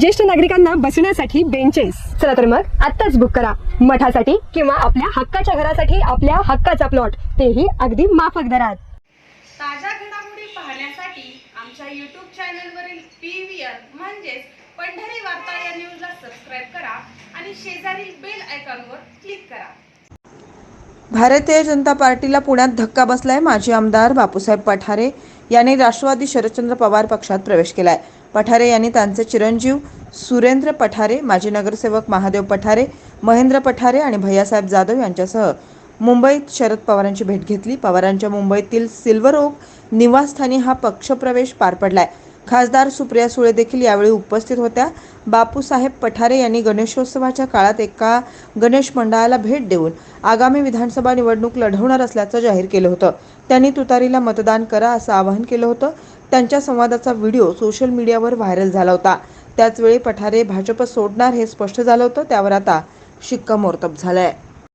ज्येष्ठ नागरिकांना बसण्यासाठी बेंचेस चला तर मग आत्ताच बुक करा. मठासाठी किंवा आपल्या हक्काच्या घरासाठी आपल्या हक्काचा प्लॉट तेही अगदी माफक दरात. ताज्या घडामोडी पाहण्यासाठी आमच्या यूट्यूब चॅनलवरील पी व्ही आर म्हणजेच पंढरी वार्ता या न्यूजला सबस्क्राईब करा आणि शेजारील बेल आयकॉनवर क्लिक करा. भारतीय जनता पार्टीला पुण्यात धक्का बसलाय माजी आमदार बापूसाहेब पठारे. यांनी राष्ट्रवादी शरदचंद्र पवार पक्षात प्रवेश केलाय. पठारे यांनी त्यांचे चिरंजीव सुरेंद्र पठारे माजी नगरसेवक महादेव पठारे महेंद्र पठारे आणि भैयासाहेब जाधव यांच्यासह मुंबईत शरद पवारांची भेट घेतली. पवारांच्या मुंबईतील सिल्वर ओक निवासस्थानी हा पक्षप्रवेश पार पडलाय. खासदार सुप्रिया सुळे देखील यावेळी उपस्थित होत्या. बापूसाहेब पठारे यांनी गणेशोत्सवाच्या काळात एका गणेश मंडळाला भेट देऊन आगामी विधानसभा निवडणूक लढवणार असल्याचं जाहीर केलं होतं. त्यांनी तुतारीला मतदान करा असं आवाहन केलं होतं. त्यांच्या संवादाचा व्हिडिओ सोशल मीडियावर व्हायरल झाला होता. त्याचवेळी पठारे भाजप सोडणार हे स्पष्ट झालं होतं. त्यावर आता शिक्कामोर्तब झालंय.